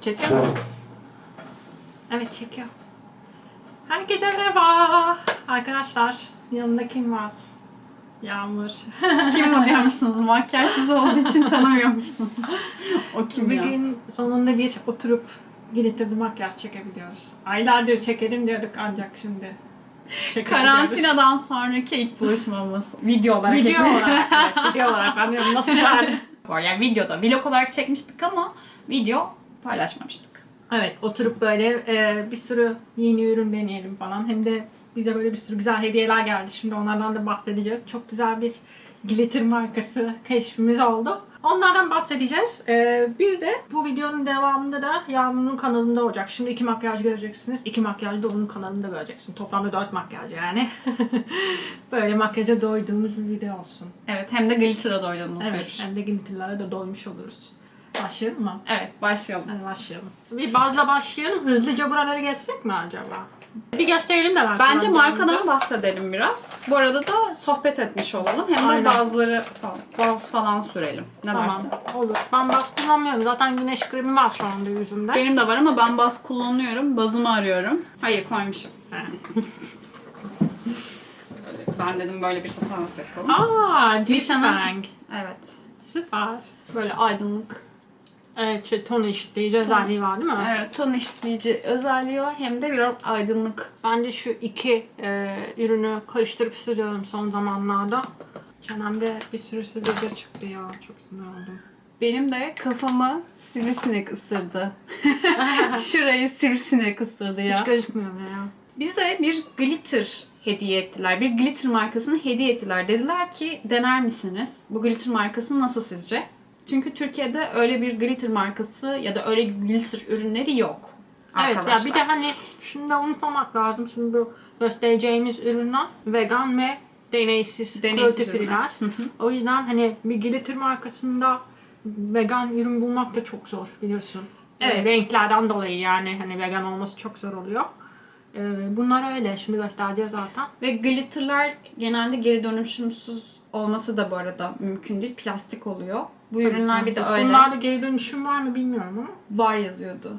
Çekiyor mu? Evet çekiyor. Herkese merhaba. Arkadaşlar yanımda kim var? Yağmur. Kim o diyormuşsunuz? Makyajsız olduğu için tanımıyormuşsun. o kim ya? Bugün sonunda bir oturup bir makyaj çekebiliyoruz. Aylardır çekelim diyorduk ancak şimdi çekebiliyoruz. Karantinadan sonraki ilk buluşmamız. Video olarak. Video ekledim. olarak. evet, video olarak. Ben diyorum nasıl yani? Var yani videoda. Vlog olarak çekmiştik ama video paylaşmamıştık. Evet oturup böyle e, bir sürü yeni ürün deneyelim falan. Hem de bize böyle bir sürü güzel hediyeler geldi. Şimdi onlardan da bahsedeceğiz. Çok güzel bir glitter markası keşfimiz oldu. Onlardan bahsedeceğiz. E, bir de bu videonun devamında da Yağmur'un kanalında olacak. Şimdi iki makyaj göreceksiniz. İki makyaj da onun kanalında göreceksin. Toplamda dört makyaj yani. böyle makyaja doyduğumuz bir video olsun. Evet hem de glitter'a doyduğumuz Evet, bir. hem de glitterlara da doymuş oluruz. Başlayalım mı? Evet başlayalım. Hadi başlayalım. Bir bazla başlayalım. Hızlıca buraları geçsek mi acaba? Bir gösterelim de markaları. Bence markadan bahsedelim biraz. Bu arada da sohbet etmiş olalım. Hem de Aynen. bazıları falan, baz falan sürelim. Ne Tamam, dersin? olur. Ben baz kullanmıyorum. Zaten güneş kremi var şu anda yüzümde. Benim de var ama ben baz kullanıyorum. Bazımı arıyorum. Hayır koymuşum. Ben dedim böyle bir fotoğraf yapalım. Aa, Nişan'ın- Bang. Evet. Süper. Böyle aydınlık. Evet, şey, ton eşitleyici özelliği var değil mi? Evet, ton eşitleyici özelliği var. Hem de biraz aydınlık. Ben de şu iki e, ürünü karıştırıp sürüyorum son zamanlarda. Çenemde bir sürü sivilce çıktı ya. Çok sinir oldum. Benim de kafamı sivrisinek ısırdı. Şurayı sivrisinek ısırdı ya. Hiç gözükmüyor ya. Bize bir glitter hediye ettiler. Bir glitter markasını hediye ettiler. Dediler ki dener misiniz? Bu glitter markası nasıl sizce? Çünkü Türkiye'de öyle bir glitter markası ya da öyle glitter ürünleri yok. Evet ya Arkadaşlar. bir de hani şunu da unutmamak lazım. Şimdi bu göstereceğimiz ürünler vegan ve deneysiz, Deneysiz ürünler. O yüzden hani bir glitter markasında vegan ürün bulmak da çok zor biliyorsun. Evet. Renklerden dolayı yani hani vegan olması çok zor oluyor. Ee, bunlar öyle. Şimdi göstereceğiz zaten. Ve glitterlar genelde geri dönüşümsüz olması da bu arada mümkün değil. Plastik oluyor. Bu ürünler bir de öyle. Bunlarda geri dönüşüm var mı bilmiyorum ama. Var yazıyordu.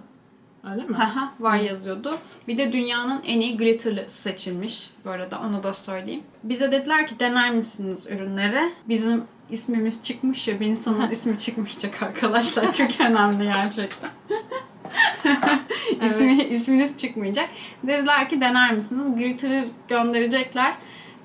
Öyle mi? Var yazıyordu. Bir de dünyanın en iyi glitterlı seçilmiş. Bu arada onu da söyleyeyim. Bize dediler ki dener misiniz ürünlere? Bizim ismimiz çıkmış ya bir insanın ismi çıkmayacak arkadaşlar. Çok önemli gerçekten. İsmi, isminiz çıkmayacak. Dediler ki dener misiniz? Glitter'ı gönderecekler.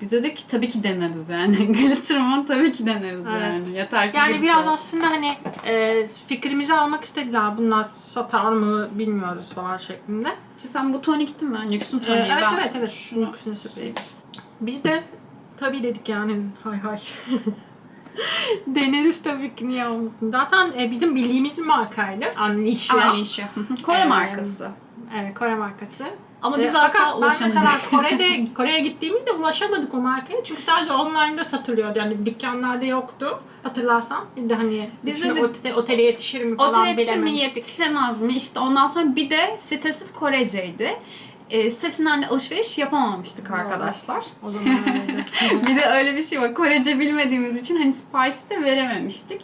Biz dedik ki tabii ki deneriz yani. Glitter mı? Tabii ki deneriz Evet. yani. Yeter ki Yani biraz aslında hani e, fikrimizi almak istediler. Bunlar satar mı bilmiyoruz falan şeklinde. Sen bu tonik değil mi? Nüksün Ee, toniği. evet Ben evet evet. şunu- şunu söyleyeyim. Biz de tabii dedik yani hay hay. Deneriz tabii ki niye olmasın. Zaten e, bizim bildiğimiz bir markaydı. Hı hı. Kore Ee, markası. Evet, Kore markası. Ama Ee, biz fakat asla ben ulaşamadık. mesela Kore'de Kore'ye gittiğimde ulaşamadık o markaya. Çünkü sadece online'da satılıyordu. Yani dükkanlarda yoktu. Hatırlarsan. Bir de hani Biz de- de otele, otele yetişir mi falan Otel yetişir mi yetişemez mi? İşte ondan sonra bir de sitesi Koreceydi. E, sitesinden de alışveriş yapamamıştık Doğru. arkadaşlar. O zaman öyleydi. bir de öyle bir şey var. Korece bilmediğimiz için hani sipariş de verememiştik.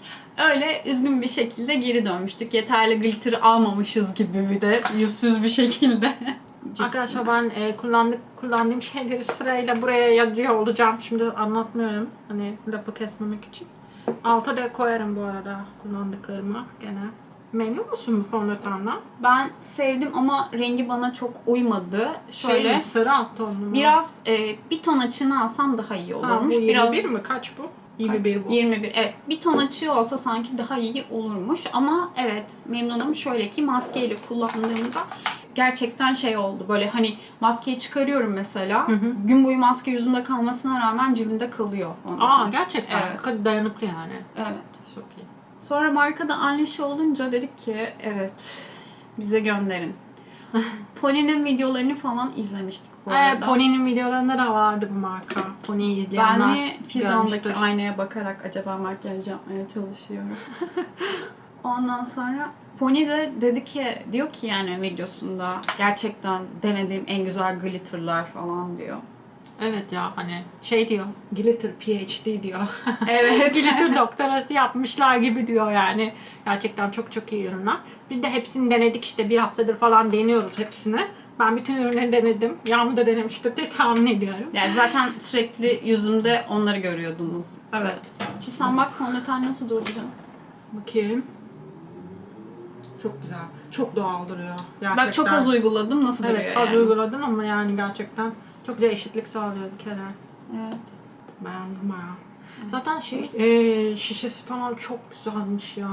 Öyle üzgün bir şekilde geri dönmüştük. Yeterli glitter almamışız gibi bir de yüzsüz bir şekilde. Arkadaşlar ben e, kullandık kullandığım şeyleri sırayla buraya yazıyor olacağım. Şimdi anlatmıyorum. Hani lafı kesmemek için. Alta da koyarım bu arada kullandıklarımı gene. Memnun musun bu fondötenden? Ben sevdim ama rengi bana çok uymadı. Şöyle Şey sarı alt tonlu mu? biraz e, bir ton açığını alsam daha iyi ha, bu olurmuş. 21 biraz mi? Kaç bu? 21 bu. 21 evet. Bir ton açığı olsa sanki daha iyi olurmuş ama evet memnunum. Şöyle ki maskeyle kullandığımda gerçekten şey oldu. Böyle hani maskeyi çıkarıyorum mesela. Hı hı. Gün boyu maske yüzümde kalmasına rağmen cildimde kalıyor. Aa gerçekten. Evet. Dayanıklı yani. Evet. Çok iyi. Sonra markada Unleash olunca dedik ki evet bize gönderin. Pony'nin videolarını falan izlemiştik bu Ee, arada. Pony'nin videolarında da vardı bu marka. Pony'yi Ben izleyenler de Fizon'daki görmüştür. aynaya bakarak acaba makyaj yapmaya çalışıyorum. Ondan sonra Pony de dedi ki, diyor ki yani videosunda gerçekten denediğim en güzel glitterlar falan diyor. Evet ya hani şey diyor, glitter PhD diyor. Evet. glitter doktorası yapmışlar gibi diyor yani. Gerçekten çok çok iyi ürünler. Biz de hepsini denedik işte bir haftadır falan deniyoruz hepsini. Ben bütün ürünleri denedim. Yağmur da denemiştir diye tahmin ediyorum. Yani zaten sürekli yüzümde onları görüyordunuz. Evet. Sen bak fondöten nasıl durdu canım. Bakayım. Çok güzel. Çok doğal duruyor. Gerçekten. Bak çok az uyguladım nasıl duruyor Evet az yani. uyguladım ama yani gerçekten çok güzel eşitlik sağlıyor bir kere. Evet. Beğendim bayağı. Zaten şey eee, şişesi falan çok güzelmiş ya.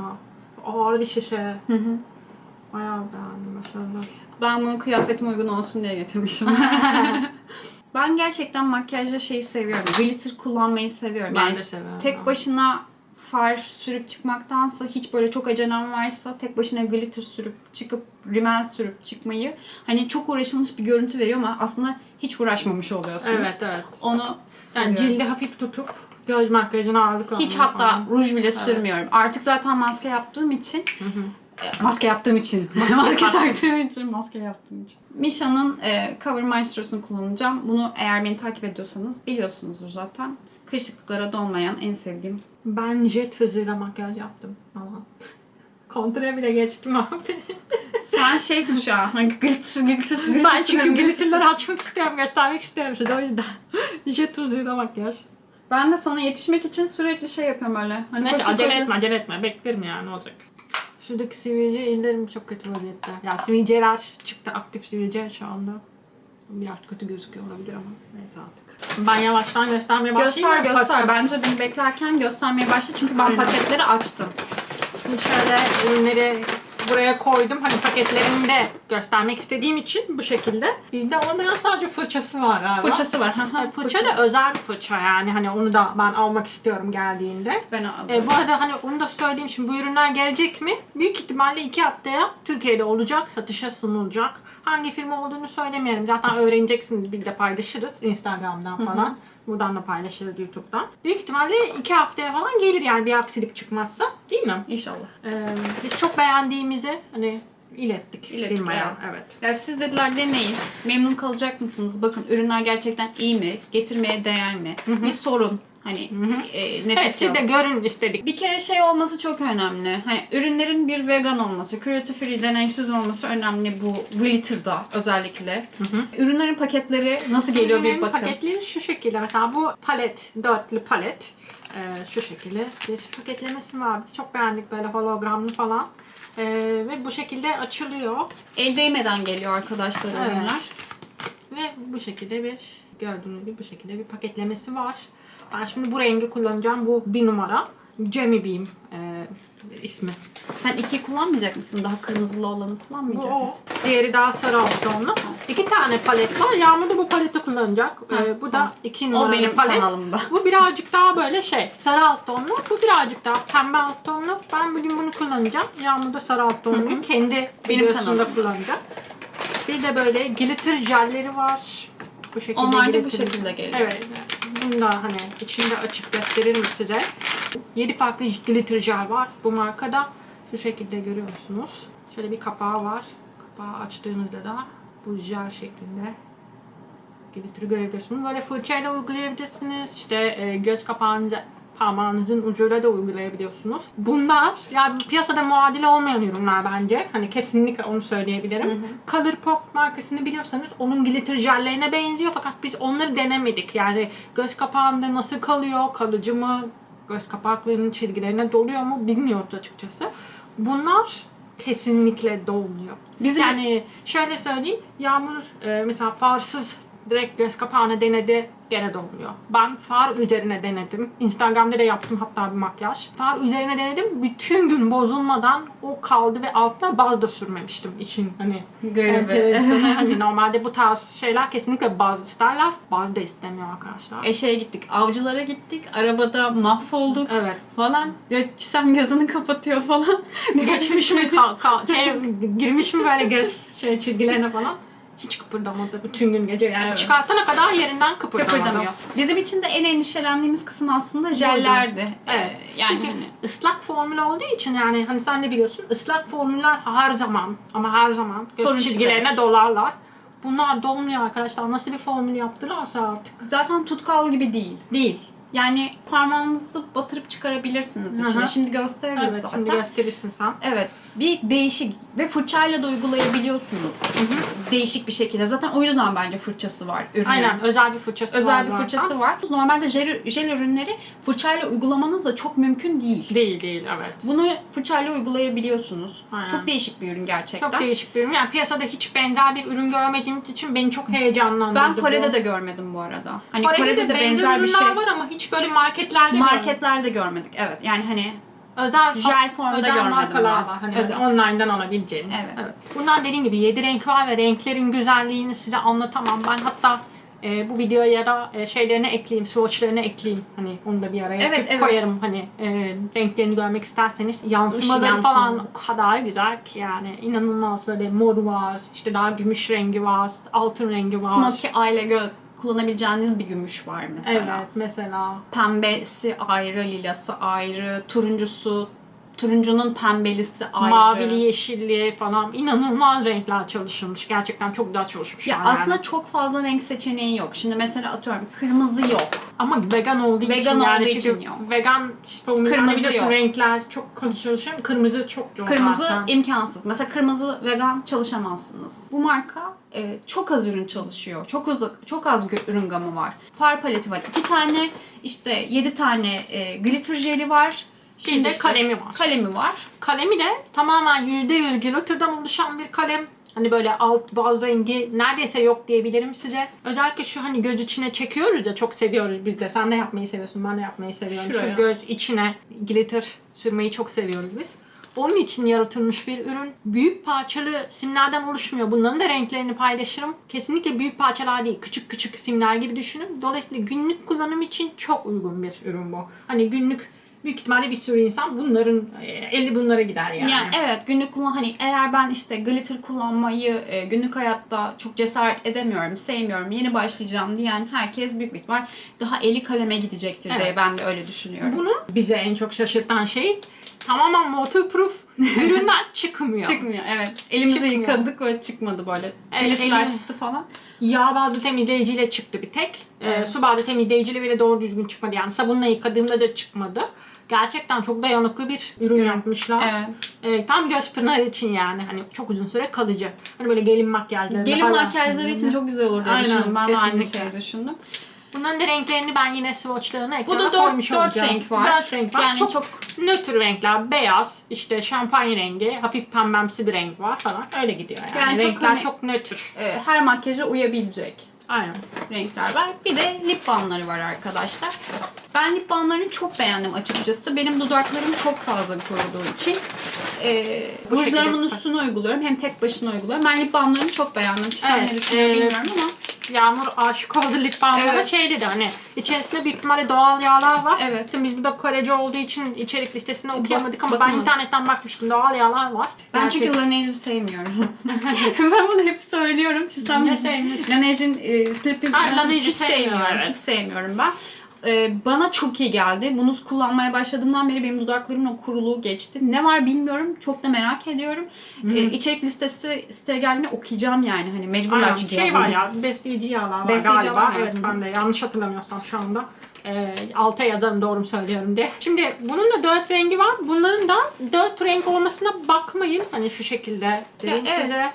Ağır bir şişe. Hı hı. Bayağı beğendim mesela. Ben bunu kıyafetim uygun olsun diye getirmişim. ben gerçekten makyajda şeyi seviyorum. Glitter kullanmayı seviyorum. Ben Yani de seviyorum. tek başına far sürüp çıkmaktansa hiç böyle çok acelem varsa tek başına glitter sürüp çıkıp rimel sürüp çıkmayı hani çok uğraşılmış bir görüntü veriyor ama aslında hiç uğraşmamış oluyorsunuz. Evet evet. Onu Yani seviyorum. cildi hafif tutup göz makyajına ağırlık Hiç hatta falan. ruj bile sürmüyorum. Artık zaten maske yaptığım için e, maske yaptığım için maske taktığım için maske yaptığım için. Misha'nın e, Cover Maestro'sunu kullanacağım. Bunu eğer beni takip ediyorsanız biliyorsunuzdur zaten. Kırışıklıklara donmayan en sevdiğim. Ben jet hızıyla makyaj yaptım falan. Kontre bile geçtim abi. Sen şeysin şu an. Hani glitter, glitter, glitter ben çünkü glitterları açmak istiyorum, göstermek istiyorum size o yüzden. jet hızıyla makyaj. Ben de sana yetişmek için sürekli şey yapıyorum öyle. Hani Neyse acele koşu- etme, acele etme. Beklerim yani ne olacak. Şuradaki sivilce ellerim çok kötü vaziyette. Ya sivilceler çıktı, aktif sivilce şu anda. Biraz kötü gözüküyor olabilir ama neyse artık. Ben yavaştan göstermeye başlayayım. Göster göster. Bence beni beklerken göstermeye başla. Çünkü ben Aynen. paketleri açtım. Şimdi şöyle ürünleri buraya koydum. Hani paketlerini de göstermek istediğim için bu şekilde. Bizde onların sadece fırçası var galiba. Fırçası var. Hı hı, E, Fırça da özel bir fırça yani. Hani onu da ben almak istiyorum geldiğinde. Ben aldım. E, bu arada hani onu da söyleyeyim şimdi bu ürünler gelecek mi? Büyük ihtimalle iki haftaya Türkiye'de olacak, satışa sunulacak. Hangi firma olduğunu söylemeyelim. Zaten öğreneceksiniz. Biz de paylaşırız Instagram'dan falan. Buradan da paylaşırız YouTube'dan. Büyük ihtimalle iki haftaya falan gelir yani bir aksilik çıkmazsa. Değil mi? İnşallah. Ee, biz çok beğendiğimizi hani ilettik, İlettik firmaya. yani. Evet. Ya siz dediler deneyin. Memnun kalacak mısınız? Bakın ürünler gerçekten iyi mi? Getirmeye değer mi? Bir sorun. Hani e, net Evet siz de görün istedik. Bir kere şey olması çok önemli. Hani ürünlerin bir vegan olması, cruelty free, deneysiz olması önemli bu glitter'da özellikle. Ürünlerin paketleri nasıl geliyor bir Ürünlerin bakın. Paketleri şu şekilde. Mesela bu palet, dörtlü palet. Ee, şu şekilde bir paketlemesi var. Biz çok beğendik böyle hologramlı falan. Ee, ve bu şekilde açılıyor. El değmeden geliyor arkadaşlar Evet. ürünler. Ve bu şekilde bir gördüğünüz gibi bu şekilde bir paketlemesi var. Ben şimdi bu rengi kullanacağım. Bu bir numara. Jamie Beam e, ismi. Sen ikiyi kullanmayacak mısın? Daha kırmızılı olanı Bu kullanmayacak o. mısın? Diğeri daha sarı tonlu. İki tane palet var. Yağmur da bu paleti kullanacak. Ha, Ee, bu da iki O numaralı benim palet. kanalımda. Bu birazcık daha böyle şey sarı alt tonlu. Bu birazcık daha pembe alt tonlu. Ben bugün bunu kullanacağım. Yağmur da sarı alt tonlu. Kendi Benim videosunda kullanacak. Bir de böyle glitter jelleri var. Bu şekilde Onlar da bu şekilde geliyor. Evet. Bunu da hani içinde açıp gösteririm size. 7 farklı glitter jel var bu markada. Şu şekilde görüyorsunuz. Şöyle bir kapağı var. Kapağı açtığınızda da bu jel şeklinde glitter'ı görebiliyorsunuz. Böyle fırçayla uygulayabilirsiniz. İşte e, göz kapağınıza parmağınızın ucuyla da uygulayabiliyorsunuz. Bunlar yani piyasada muadili olmayan ürünler bence. Hani kesinlikle onu söyleyebilirim. Colourpop markasını biliyorsanız onun glitter jellerine benziyor fakat biz onları denemedik. Yani göz kapağında nasıl kalıyor, kalıcı mı, göz kapaklarının çizgilerine doluyor mu bilmiyoruz açıkçası. Bunlar kesinlikle dolmuyor. Bizim Yani şöyle söyleyeyim. Yağmur e, mesela farsız direkt göz kapağına denedi. Gene dolmuyor. Ben far üzerine denedim. Instagram'da da yaptım hatta bir makyaj. Far üzerine denedim. Bütün gün bozulmadan o kaldı ve altına baz da sürmemiştim. İşin hani Garibi. hani normalde bu tarz şeyler kesinlikle baz isterler. Baz da istemiyor arkadaşlar. Eşeğe gittik, avcılara gittik, arabada mahvolduk Evet. falan. Ya Çisem gözünü kapatıyor falan. Geçmiş mi ka- ka- şey, girmiş mi böyle göz şey çizgilerine falan. Hiç kıpırdamadı bütün gün gece yani Evet. çıkartana kadar yerinden kıpırdamadı. Kıpırdamıyor. Bizim için de en endişelendiğimiz kısım aslında jellerdi. Evet. Ee, yani Çünkü hani ıslak formül olduğu için yani hani sen de biliyorsun ıslak formüller her zaman ama her zaman Sorun çizgilerine çıkarır. dolarlar. Bunlar dolmuyor arkadaşlar. Nasıl bir formül yaptılarsa artık. Zaten tutkal gibi değil. Değil. Yani parmağınızı batırıp çıkarabilirsiniz içine. Hı hı. Şimdi gösteririz Evet zaten. şimdi gösterirsin sen. Evet. Bir değişik ve fırçayla da uygulayabiliyorsunuz. Değişik bir şekilde. Zaten o yüzden bence fırçası var ürünün. Aynen özel bir fırçası var. Özel bir zaten. fırçası var. Normalde jel, jel ürünleri fırçayla uygulamanız da çok mümkün değil. Değil değil evet. Bunu fırçayla uygulayabiliyorsunuz. Aynen. Çok değişik bir ürün gerçekten. Çok değişik bir ürün. Yani piyasada hiç benzer bir ürün görmediğim için beni çok heyecanlandırdı. Ben Kore'de bu. de görmedim bu arada. Hani Kore'de, Kore'de, de de benzer bir şey. var ama hiç böyle marketlerde. Marketlerde görmedik. Evet. Yani hani özel Jel formda özel görmedim markalar ben. var. Hani Özel. online'dan alabileceğin. Evet. Bundan dediğim gibi 7 renk var ve renklerin güzelliğini size anlatamam. Ben hatta e, bu videoya ya da e, şeylerine ekleyeyim, swatchlarına ekleyeyim. Hani onu da bir araya Evet, evet. koyarım. Hani e, renklerini görmek isterseniz. Yansımaları falan o kadar güzel ki yani. inanılmaz böyle mor var, işte daha gümüş rengi var, altın rengi var. smoky eye ile gö- kullanabileceğiniz bir gümüş var mesela. Evet mesela. Pembesi ayrı, lilası ayrı, turuncusu, turuncunun pembelisi ayrı. Mavili, yeşilli falan inanılmaz renkler çalışılmış. Gerçekten çok güzel çalışmış. Ya yani. aslında çok fazla renk seçeneği yok. Şimdi mesela atıyorum kırmızı yok. Ama vegan olduğu için Vegan yani olduğu çünkü için yok. vegan Kırmızı kırmızı biliyorsun yok. renkler çok çalışıyor. Kırmızı çok çok Kırmızı zaten. imkansız. Mesela kırmızı vegan çalışamazsınız. Bu marka e, çok az ürün çalışıyor. Çok az çok az ürün gamı var. Far paleti var. iki tane işte yedi tane e, glitter jeli var. Bir de kalemi var. Kalemi var. Kalemi de tamamen %100 glitter'dan oluşan bir kalem. Hani böyle alt baz rengi neredeyse yok diyebilirim size. Özellikle şu hani göz içine çekiyoruz da çok seviyoruz biz de. Sen de yapmayı seviyorsun, ben de yapmayı seviyorum. Şuraya. Şu göz içine glitter sürmeyi çok seviyoruz biz. Onun için yaratılmış bir ürün. Büyük parçalı simlerden oluşmuyor. Bunların da renklerini paylaşırım. Kesinlikle büyük parçalar değil. Küçük küçük simler gibi düşünün. Dolayısıyla günlük kullanım için çok uygun bir ürün bu. Hani günlük büyük ihtimalle bir sürü insan bunların e, eli bunlara gider yani. Yani evet günlük kullan hani eğer ben işte glitter kullanmayı e, günlük hayatta çok cesaret edemiyorum, sevmiyorum, yeni başlayacağım diyen herkes büyük bir ihtimal daha eli kaleme gidecektir diye Evet. ben de öyle düşünüyorum. Bunu bize en çok şaşırtan şey tamamen waterproof ürünler çıkmıyor. Çıkmıyor evet. Elimizi Çıkmıyor. yıkadık ve çıkmadı böyle. Evet, elim- çıktı falan. Yağ bazlı temizleyiciyle çıktı bir tek. Ee, Evet. su bazlı temizleyiciyle bile doğru düzgün çıkmadı. Yani sabunla yıkadığımda da çıkmadı. Gerçekten çok dayanıklı bir ürün yapmışlar. Evet. Ee, tam göz pınarı için yani. Hani çok uzun süre kalıcı. Hani böyle gelin makyajları. Gelin makyajları için çok güzel olur diye Aynen, düşündüm. Ben de aynı kesinlikle. şeyi düşündüm. Bunların da renklerini ben yine swatchlarına Bu ekrana da dört, koymuş dört olacağım. renk var. Dört renk var. Yani çok, çok nötr renkler. Beyaz, işte şampanya rengi, hafif pembemsi bir renk var falan. Öyle gidiyor yani. Yani çok renkler hani- çok nötr. e, her makyaja uyabilecek Aynen. renkler var. Bir de lip balmları var arkadaşlar. Ben lip balmlarını çok beğendim açıkçası. Benim dudaklarım çok fazla kuruduğu için e, rujlarımın üstüne uyguluyorum. Hem tek başına uyguluyorum. Ben lip balmlarını çok beğendim. Çiğdem Evet, ne düşünüyor e, bilmiyorum ama. Yağmur aşık oldu lip balmlara Evet. şey dedi hani içerisinde büyük ihtimalle doğal yağlar var. Evet. İşte biz burada Korece olduğu için içerik listesine okuyamadık ama ben bakamadım. internetten bakmıştım doğal yağlar var. Ben Gerçek- çünkü Laneige'i sevmiyorum. ben bunu hep söylüyorum. Çizsem Ne sevmiyorsun? Laneige'in e, Sleeping Laneige'i hiç sevmiyorum, sevmiyorum. evet. Hiç sevmiyorum ben. E, bana çok iyi geldi. Bunu kullanmaya başladığımdan beri benim dudaklarımın o kuruluğu geçti. Ne var bilmiyorum. Çok da merak ediyorum. E, içerik listesi siteye geldiğinde okuyacağım yani. Hani mecburlar Aynen. çünkü Şey var yazmaya. ya besleyici yağlar var Besleyici galiba. var. Evet ben de yanlış hatırlamıyorsam şu anda. E, alta yazarım doğru mu söylüyorum diye. Şimdi bunun da dört rengi var. Bunların da dört renk olmasına bakmayın. Hani şu şekilde Ya, evet. size.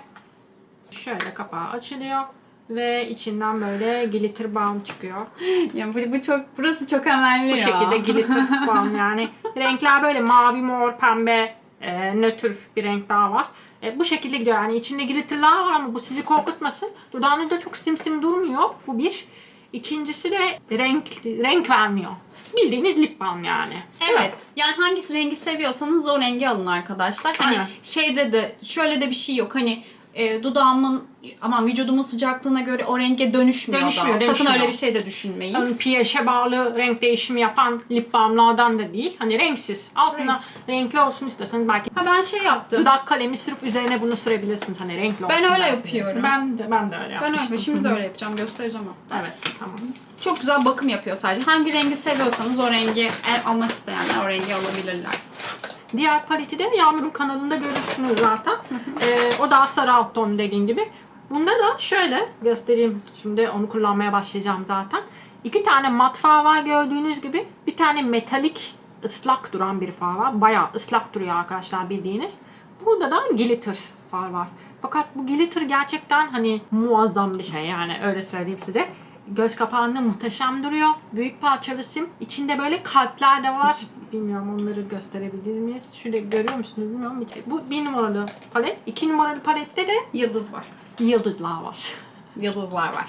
Şöyle kapağı açılıyor. Ve içinden böyle glitter balm çıkıyor. Yani bu, bu çok, burası çok emelli Bu ya. şekilde glitter balm yani. Renkler böyle mavi, mor, pembe, e, nötr bir renk daha var. E, bu şekilde gidiyor yani. içinde glitterlar var ama bu sizi korkutmasın. Dudağınızda çok simsim durmuyor. Bu bir. İkincisi de renk renk vermiyor. Bildiğiniz lip balm yani. Evet. Yani hangisi rengi seviyorsanız o rengi alın arkadaşlar. Hani Aynen. şeyde de şöyle de bir şey yok. Hani e, dudağımın aman vücudumun sıcaklığına göre o renge dönüşmüyor, Dönüşmüyor, da. Sakın dönüşmüyor. öyle bir şey de düşünmeyin. Ön pH'e bağlı renk değişimi yapan lip balmlardan da değil. Hani renksiz. Altına Renksiz. renkli olsun istiyorsanız belki Ha ben şey yaptım. dudak kalemi sürüp üzerine bunu sürebilirsiniz. Hani renkli olsun. Ben öyle yapıyorum. Ben de, ben de öyle ben yapmıştım. öyle. Şimdi de öyle yapacağım. Göstereceğim hatta. Evet tamam. Çok güzel bakım yapıyor sadece. Hangi rengi seviyorsanız o rengi eğer almak isteyenler o rengi alabilirler. Diğer paleti de Yağmur'un kanalında görürsünüz zaten. Ee, o daha sarı alt ton dediğim gibi. Bu Bunda da şöyle göstereyim. Şimdi onu kullanmaya başlayacağım zaten. İki tane mat far var gördüğünüz gibi. Bir tane metalik ıslak duran bir far var. Bayağı ıslak duruyor arkadaşlar bildiğiniz. Burada da glitter far var. Fakat bu glitter gerçekten hani muazzam bir şey yani öyle söyleyeyim size. Göz kapağında muhteşem duruyor. Büyük parça resim. İçinde böyle kalpler de var. Bilmiyorum onları gösterebilir miyiz? Şurada görüyor musunuz bilmiyorum. Bu bir numaralı palet. iki numaralı palette de Yıldız var. yıldızlar var. Yıldızlar var.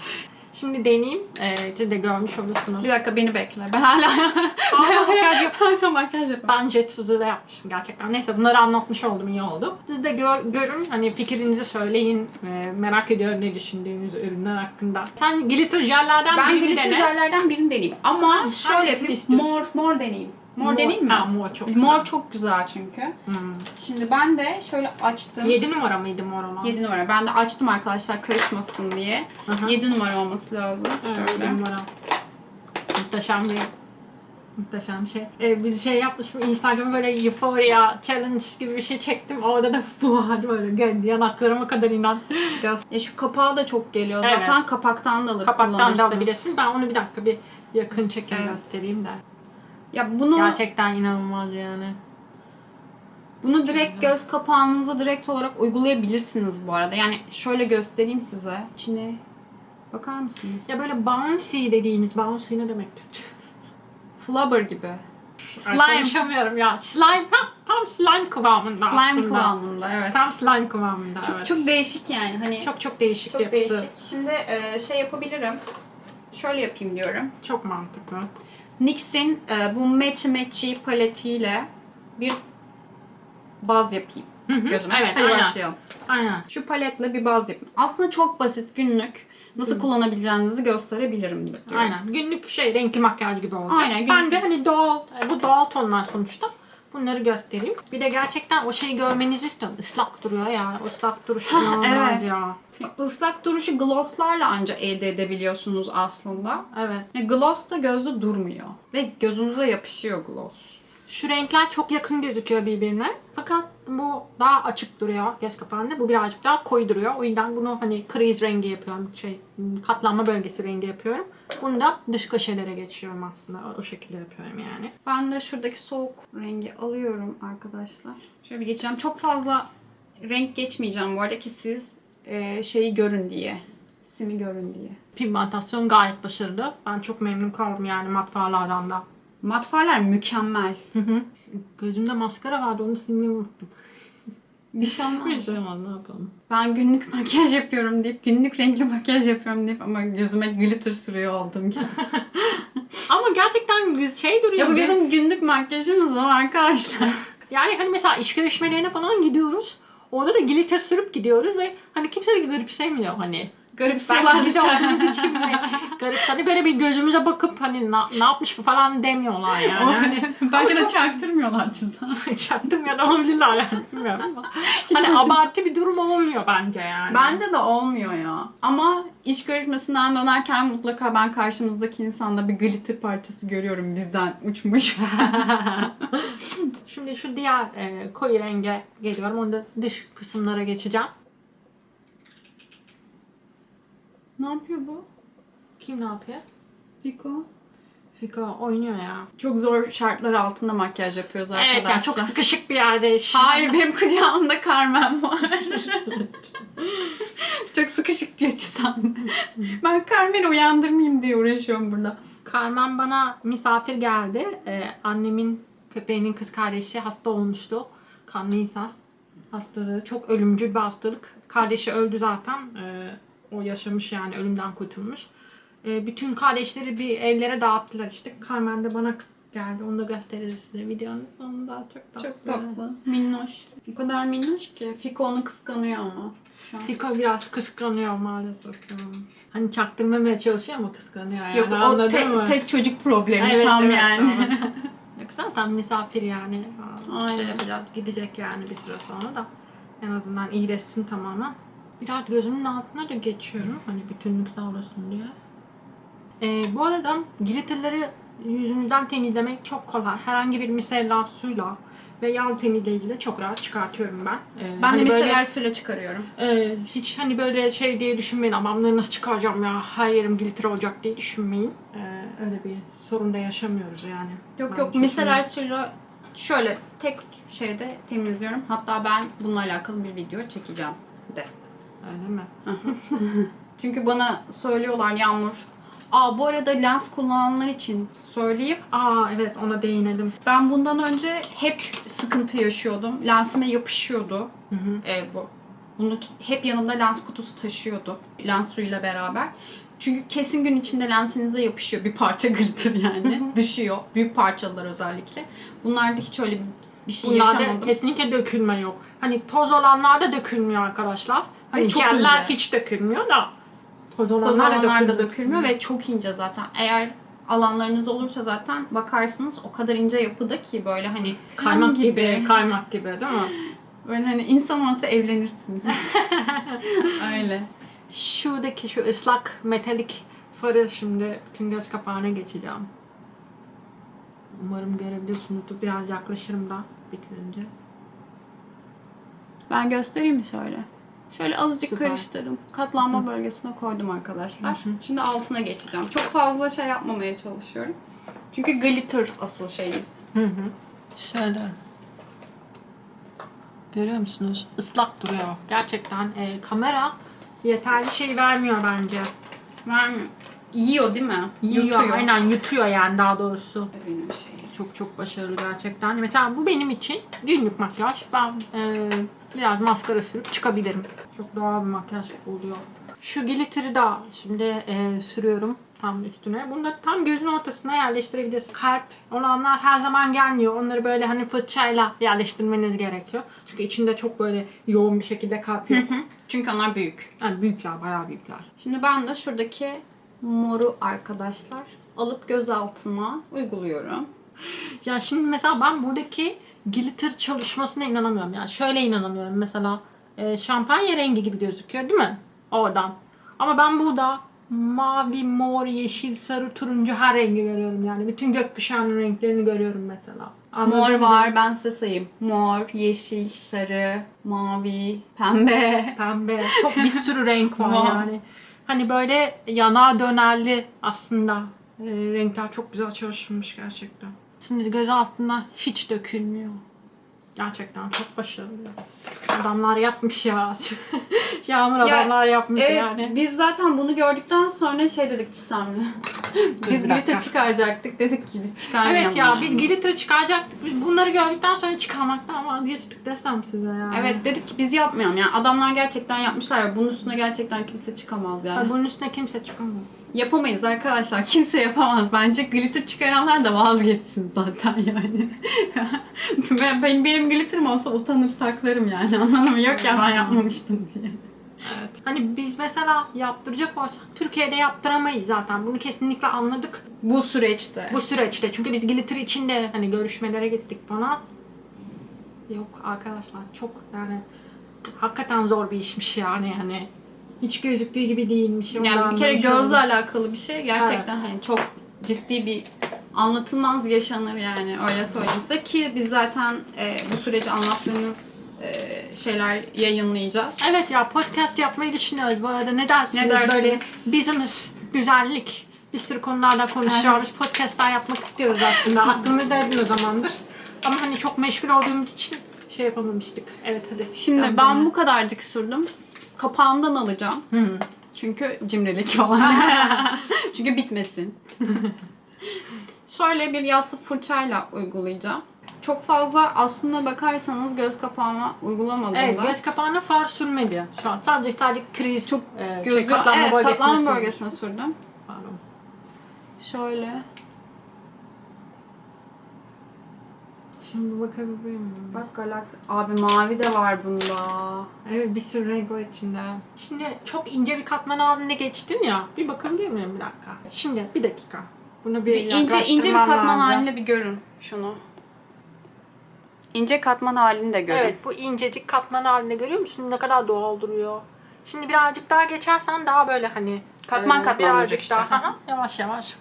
Şimdi deneyeyim. Ee, de görmüş olursunuz. Bir dakika beni bekle. Ben hala Hala makyaj yap- hala makyaj yapıyorum. Ben jet da yapmışım gerçekten. Neyse bunları anlatmış oldum iyi oldu. Siz de gör, görün hani fikrinizi söyleyin. Ee, merak ediyorum ne düşündüğünüz ürünler hakkında. Sen glitter jellerden Ben birini glitter dene. jellerden birini deneyeyim. Ama şöyle istiyorsun? Mor, mor deneyeyim. Mor, Mor- deneyeyim mi? Ha, mor çok güzel. Mor çok güzel çünkü. Hmm. Şimdi ben de şöyle açtım. 7 numara mıydı mor olan? 7 numara. Ben de açtım arkadaşlar karışmasın diye. Hı. 7 numara olması lazım. Evet, Şöyle. numara. Muhteşem bir Muhteşem şey. Ee, bir şey yapmıştım. Instagram'a böyle Euphoria Challenge gibi bir şey çektim. Orada da bu var böyle geldi yanaklarıma kadar inan. Biraz- E şu kapağı da çok geliyor. Evet. Zaten kapaktan da alıp Kapaktan da alabilirsin. Ben onu bir dakika bir yakın çekim Evet. göstereyim de. Ya bunu Gerçekten inanılmaz yani. bunu direkt göz kapağınıza direkt olarak uygulayabilirsiniz bu arada. Yani şöyle göstereyim size. İçine bakar mısınız? Ya böyle bouncy dediğimiz, bouncy ne demek? Flubber gibi. Ay, Slime. konuşamıyorum ya. Slime, ha, tam slime kıvamında Slime aslında. kıvamında evet. Tam slime kıvamında evet. Çok değişik yani hani çok çok değişik çok yapısı. değişik. Şimdi e, şey yapabilirim. Şöyle yapayım diyorum. Çok mantıklı. NYX'in e, bu Matchy Matchy paletiyle bir baz yapayım Hı hı, gözüme. Evet, Hadi aynen. başlayalım. Aynen. Şu paletle bir baz yapayım. Aslında çok basit günlük nasıl kullanabileceğinizi gösterebilirim diyorum. Aynen. Günlük şey renkli makyaj gibi olacak. Aynen, Ben günlük- de hani doğal, bu doğal tonlar sonuçta. Bunları göstereyim. Bir de gerçekten o şeyi görmenizi istiyorum. Islak duruyor ya. O ıslak duruşu evet. ya. Islak duruşu glosslarla ancak elde edebiliyorsunuz aslında. Evet. Ya gloss da gözde durmuyor. Ve gözünüze yapışıyor gloss. Şu renkler çok yakın gözüküyor birbirine. Fakat bu daha açık duruyor göz kapağında. Bu birazcık daha koyu duruyor. O yüzden bunu hani crease rengi yapıyorum. Şey, katlanma bölgesi rengi yapıyorum. Bunu da dış köşelere geçiyorum aslında. O, o şekilde yapıyorum yani. Ben de şuradaki soğuk rengi alıyorum arkadaşlar. Şöyle bir geçeceğim. Çok fazla renk geçmeyeceğim bu arada ki siz e, şeyi görün diye. Simi görün diye. Pigmentasyon gayet başarılı. Ben çok memnun kaldım yani mat farlardan da. Mat farlar mükemmel. Hı hı. Gözümde maskara vardı onu silmeyi unuttum. Bir şey olmaz. Bir şey olmaz ne yapalım. Ben günlük makyaj yapıyorum deyip, günlük renkli makyaj yapıyorum deyip ama gözüme glitter sürüyor oldum. Ama gerçekten şey duruyor. ya bu bizim günlük makyajımız ama arkadaşlar. Yani hani mesela iş görüşmelerine falan gidiyoruz. Orada da glitter sürüp gidiyoruz ve hani kimse de garipsemiyor hani. Garipsiyorlar Belki biz de dışarı. onun için mi? Garip hani böyle bir gözümüze bakıp hani na- ne yapmış bu falan demiyorlar yani. Hani Belki de çaktırmıyorlar cüzdan. çaktım ya da olabilirler yani bilmiyorum ama. Hani hoşum- abartı bir durum olmuyor bence yani. Bence de olmuyor ya. Ama iş görüşmesinden dönerken mutlaka ben karşımızdaki insanda bir glitter parçası görüyorum bizden uçmuş. Şimdi şu diğer e, koyu renge geliyorum. Onu da dış kısımlara geçeceğim. Ne yapıyor bu? Kim ne yapıyor? Fiko. Fiko oynuyor ya. Çok zor şartlar altında makyaj yapıyoruz arkadaşlar. Evet ya çok sıkışık bir yerde. iş. Hayır benim kucağımda Carmen var. çok sıkışık diye çizem. ben Carmen'i uyandırmayayım diye uğraşıyorum burada. Carmen bana misafir geldi. Ee, annemin köpeğinin kız kardeşi hasta olmuştu. Kanlı insan hastalığı. Çok ölümcül bir hastalık. Kardeşi öldü zaten. Ee, o yaşamış yani ölümden kurtulmuş. Ee, bütün kardeşleri bir evlere dağıttılar işte. Carmen de bana geldi. Onu da gösteririz size videonun sonunda. Çok tatlı. Çok tatlı. Minnoş. O kadar minnoş ki. Fiko onu kıskanıyor ama. Şu an. Fiko biraz kıskanıyor maalesef. Hmm. Hani çaktırmamaya çalışıyor ama kıskanıyor yani. Yok o te- mı? tek çocuk problemi Evet, tam evet, yani. Yok zaten misafir yani. Aynen. Şey yapacak, gidecek yani bir süre sonra da. En azından iyileşsin tamamen. Biraz gözümün altına da geçiyorum. Hani bütünlük sağlasın diye. Ee, bu arada glitterları yüzünüzden temizlemek çok kolay. Herhangi bir micellar suyla Ve yağ temizleyici de çok rahat çıkartıyorum ben. Ee, Ben hani de böyle, miseler suyla çıkarıyorum. e, hiç hani böyle şey diye düşünmeyin. Aman bunları nasıl çıkaracağım ya her yerim glitter olacak diye düşünmeyin. Ee, öyle bir sorun da yaşamıyoruz yani. Yok Ben yok miseler suyla şöyle tek şeyde temizliyorum. Hatta ben bununla alakalı bir video çekeceğim de. Öyle mi? Çünkü bana söylüyorlar Yağmur. Aa bu arada lens kullananlar için söyleyeyim. Aa evet ona değinelim. Ben bundan önce hep sıkıntı yaşıyordum. Lensime yapışıyordu. Hı hı. E, bu. Bunu hep yanımda lens kutusu taşıyordu. Lens suyuyla beraber. Çünkü kesin gün içinde lensinize yapışıyor bir parça glitter yani. Düşüyor. Büyük parçalar özellikle. Bunlarda hiç öyle bir şey Bunlarda yaşamadım. kesinlikle dökülme yok. Hani toz olanlarda dökülmüyor arkadaşlar. Hani Ve çok jeller ince. hiç dökülmüyor da toz olanlar da dökülmüyor. ve çok ince zaten. Eğer alanlarınız olursa zaten bakarsınız o kadar ince yapıda ki böyle hani Kaymak gibi, kaymak gibi değil mi? Böyle hani insan olsa evlenirsiniz. Öyle. Şuradaki şu ıslak metalik farı şimdi bütün göz kapağına geçeceğim. Umarım görebiliyorsunuzdur. Biraz yaklaşırım da bitirince. Ben göstereyim mi şöyle? Şöyle azıcık Süper. karıştırdım. Katlanma bölgesine koydum arkadaşlar. Hı hı. Şimdi altına geçeceğim. Çok fazla şey yapmamaya çalışıyorum. Çünkü glitter asıl şeyimiz. Hı hı. Şöyle. Görüyor musunuz? Islak duruyor. Gerçekten e, kamera yeterli şey vermiyor bence. Vermiyor. Yiyor değil mi? Yiyor, Yutuyor. aynen yutuyor yani daha doğrusu. Benim şeyim. Çok çok başarılı gerçekten. Mesela bu benim için günlük makyaj. Ben e, biraz maskara sürüp çıkabilirim. Çok doğal bir makyaj oluyor. Şu glitter'ı da şimdi e, sürüyorum tam üstüne. Bunu da tam gözün ortasına yerleştirebiliriz. Kalp olanlar her zaman gelmiyor. Onları böyle hani fırçayla yerleştirmeniz gerekiyor. Çünkü içinde çok böyle yoğun bir şekilde kalp yok. Çünkü onlar büyük. Yani büyükler, bayağı büyükler. Şimdi ben de şuradaki moru arkadaşlar alıp göz altıma uyguluyorum. Ya şimdi mesela ben buradaki glitter çalışmasına inanamıyorum. Yani şöyle inanamıyorum. Mesela e, şampanya rengi gibi gözüküyor değil mi? Oradan. Ama ben burada mavi, mor, yeşil, sarı, turuncu her rengi görüyorum yani. Bütün gökkuşağının renklerini görüyorum mesela. Anladın Mor mı? var ben size sayayım. Mor, yeşil, sarı, mavi, pembe. Pembe. Çok bir sürü renk var Wow. yani. Hani böyle yana dönerli aslında. E, renkler çok güzel çalışılmış gerçekten. Şimdi göz altında hiç dökülmüyor. Gerçekten çok başarılı. Adamlar yapmış ya. Yağmur adamlar yapmış Evet, yani. biz zaten bunu gördükten sonra şey dedik Çisem'le. biz glitter çıkaracaktık. Dedik ki biz çıkarmayalım. Evet ya yani. biz glitter çıkaracaktık. Biz bunları gördükten sonra çıkarmaktan vazgeçtik desem size ya. Evet dedik ki biz yapmayalım. Yani adamlar gerçekten yapmışlar ya. Bunun üstüne gerçekten kimse çıkamaz yani. Ay, bunun üstüne kimse çıkamıyor. Yapamayız arkadaşlar. Kimse yapamaz. Bence glitter çıkaranlar da vazgeçsin zaten yani. ben, benim, benim glitterim olsa utanır saklarım yani. Anlamı yok ya ben yapmamıştım diye. Evet. Hani biz mesela yaptıracak olsak Türkiye'de yaptıramayız zaten. Bunu kesinlikle anladık Bu süreçte. bu süreçte. Çünkü biz glitter için de hani görüşmelere gittik falan. Yok arkadaşlar çok yani hakikaten zor bir işmiş yani hani hiç gözüktüğü gibi değilmiş. Yani bir kere gözle alakalı bir şey gerçekten hani çok ciddi bir anlatılmaz yaşanır yani öyle söyleyeyim size ki biz zaten e, bu süreci anlattığımız e, şeyler yayınlayacağız. Evet ya podcast yapmayı düşünüyoruz bu arada. Ne dersiniz? Ne dersiniz? Böyle business, güzellik bir sürü konularda konuşuyoruz. Podcastlar yapmak istiyoruz aslında. Aklımızda bir zamandır. Ama hani çok meşgul olduğumuz için şey yapamamıştık. Evet hadi. Şimdi ben tamam. bu kadarcık sürdüm. Kapağından alacağım. Hı. Çünkü cimrilik falan. Çünkü bitmesin. Şöyle bir yassı fırçayla uygulayacağım. Çok fazla aslında bakarsanız göz kapağıma uygulamadım Evet da. göz kapağına far sürmedi şu an. Sadece sadece kriz. Çok e, Gözü, şey, katlanma evet, bölgesine katlanma sürmüş. bölgesine sürdüm. Pardon. Şöyle. Şimdi bakabilir miyim? Bak galaksi. Abi mavi de var bunda. Evet bir sürü renk var içinde. Şimdi çok ince bir katman haline geçtin ya. Bir bakabilir miyim bir dakika? Şimdi bir dakika. Bunu bir, Bir ince ince bir katman lazım. halini bir görün şunu. İnce katman halini de görün. Evet bu incecik katman halinde görüyor musun? Ne kadar doğal duruyor. Şimdi birazcık daha geçersen daha böyle hani Katman e, katman birazcık işte. daha Aha, yavaş yavaş.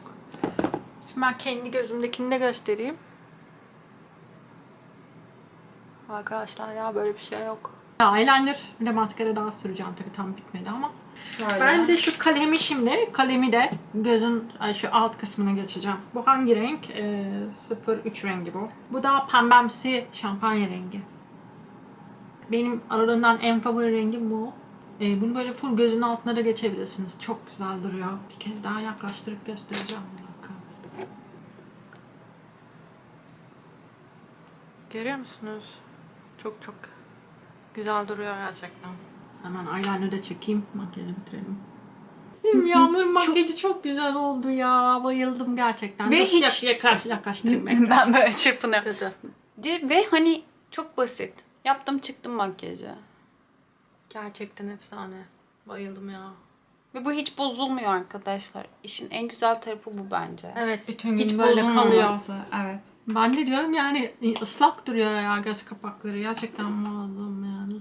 Şimdi ben kendi gözümdekini de göstereyim. Arkadaşlar ya böyle bir şey yok. Eyeliner bir de maskara daha süreceğim tabii tam bitmedi ama. Şöyle. Ben bir de şu kalemi şimdi, kalemi de gözün ay, şu alt kısmına geçeceğim. Bu hangi renk? Ee, 03 rengi bu. Bu da pembemsi şampanya rengi. Benim aralarından en favori rengim bu. Ee, bunu böyle full gözün altına da geçebilirsiniz. Çok güzel duruyor. Bir kez daha yaklaştırıp göstereceğim. Görüyor musunuz? Çok çok güzel duruyor gerçekten. Hemen eyeliner de çekeyim. Makyajı bitirelim. Yağmur makyajı çok güzel oldu ya. Bayıldım gerçekten. Ve Dur, hiç- yak- yaklaş, yaklaştırayım bekle. ben böyle çırpınıyorum. Dur, dur. De- Ve hani çok basit. Yaptım çıktım makyajı. Gerçekten efsane. Bayıldım ya. Ve bu hiç bozulmuyor arkadaşlar. İşin en güzel tarafı bu bence. Evet bütün gün Hiç böyle bozulmaması. Evet. Ben de diyorum yani ıslak duruyor ya göz kapakları. Gerçekten muazzam yani.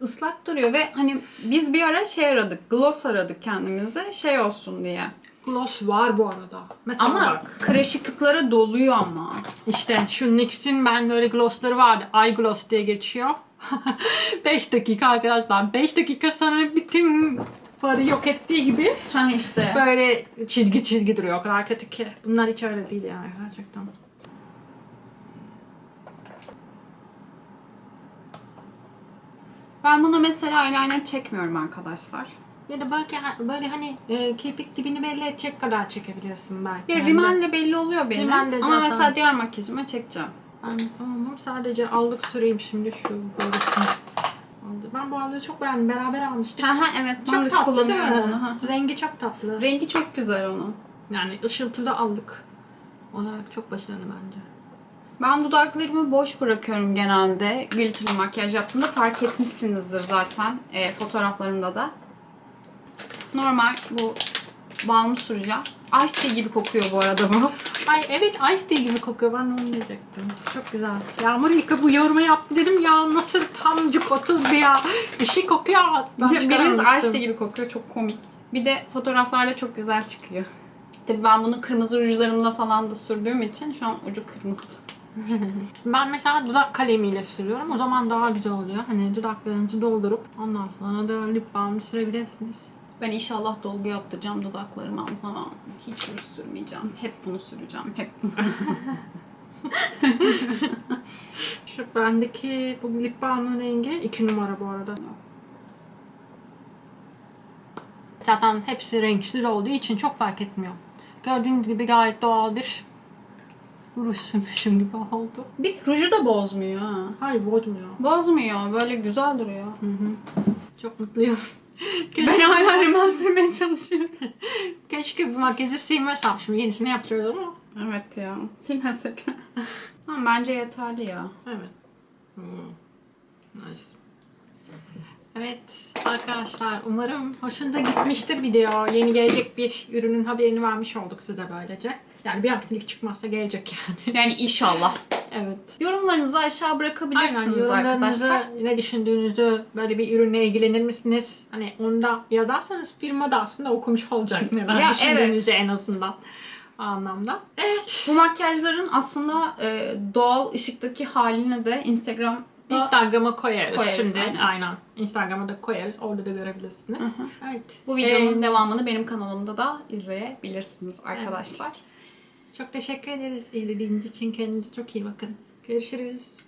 Islak duruyor ve hani biz bir ara şey aradık. Gloss aradık kendimize. Şey olsun diye. Gloss var bu arada. Mesela Ama bak. kırışıklıklara doluyor ama. İşte şu NYX'in ben böyle glossları vardı. Eye gloss diye geçiyor. 5 dakika arkadaşlar. 5 dakika sonra bütün farı yok ettiği gibi Ha işte. böyle çizgi çizgi duruyor. O kadar kötü ki. Bunlar hiç öyle değil yani gerçekten. Ben buna mesela eyeliner çekmiyorum arkadaşlar. Ya da belki böyle hani e, kirpik dibini belli edecek kadar çekebilirsin belki. Ya Yani rimelle belli oluyor benim. Rimelle Ama zaten- mesela diğer makyajıma çekeceğim. Ben tamamım. Sadece allık süreyim şimdi şu böylesini. Aldı. Ben bu allığı çok beğendim. Beraber almıştık. Ha ha evet. Ben de çok tatlı değil mi? onu. Ha. Rengi çok tatlı. Rengi çok güzel onun. Yani ışıltılı allık olarak çok başarılı bence. Ben dudaklarımı boş bırakıyorum genelde. Glitterlı makyaj yaptığımda fark etmişsinizdir zaten e, fotoğraflarımda da. Normal bu balmı süreceğim. Ice tea gibi kokuyor bu arada bu. Ay evet Ice Tea gibi kokuyor. Ben onu diyecektim. Çok güzel. Yağmur ilk bu yorumu yaptı dedim ya nasıl tam cuk oturdu ya. Bir şey kokuyor ben Biriniz ice tea gibi kokuyor. Çok komik. Bir de fotoğraflarda çok güzel çıkıyor. Tabii ben bunu kırmızı rujlarımla falan da sürdüğüm için şu an ucu kırmızı. Ben mesela dudak kalemiyle sürüyorum. O zaman daha güzel oluyor. Hani dudaklarınızı doldurup ondan sonra da lip balm sürebilirsiniz. Ben inşallah dolgu yaptıracağım dudaklarıma falan. Hiç sürmeyeceğim. Hep bunu süreceğim. Hep bunu. Şu bendeki bu lip balmın rengi 2 numara bu arada. Zaten hepsi renksiz olduğu için çok fark etmiyor. Gördüğünüz gibi gayet doğal bir ruj sürmüşüm gibi oldu. Bir ruju da bozmuyor ha. Hayır bozmuyor. Bozmuyor. Böyle güzel duruyor. Hı hı. Çok mutluyum. Ben hala rimel sürmeye çalışıyorum. Keşke bu makyajı silmesem. Şimdi yenisini yaptırıyoruz ama. Evet ya. Silmesek. tamam bence yeterli ya. Evet. Hmm. Nice. Evet arkadaşlar umarım hoşunuza gitmiştir video. Yeni gelecek bir ürünün haberini vermiş olduk size böylece. Yani bir aksilik çıkmazsa gelecek yani. Yani inşallah. Evet. Yorumlarınızı aşağı bırakabilirsiniz yorumlarınızı, arkadaşlar. Ne düşündüğünüzü, böyle bir ürünle ilgilenir misiniz? Hani onu da yazarsanız firma da aslında okumuş olacak neler Ya, düşündüğünüzü en azından. Anlamda. Evet. Bu makyajların aslında e, doğal ışıktaki halini de Instagram Instagram'a koyarız, Koyarız, şimdi. aynen. Aynen. Instagram'a da koyarız. Orada da görebilirsiniz. Evet. bu videonun Ee, devamını benim kanalımda da izleyebilirsiniz arkadaşlar. Çok teşekkür ederiz izlediğiniz için. Kendinize çok iyi bakın. Görüşürüz.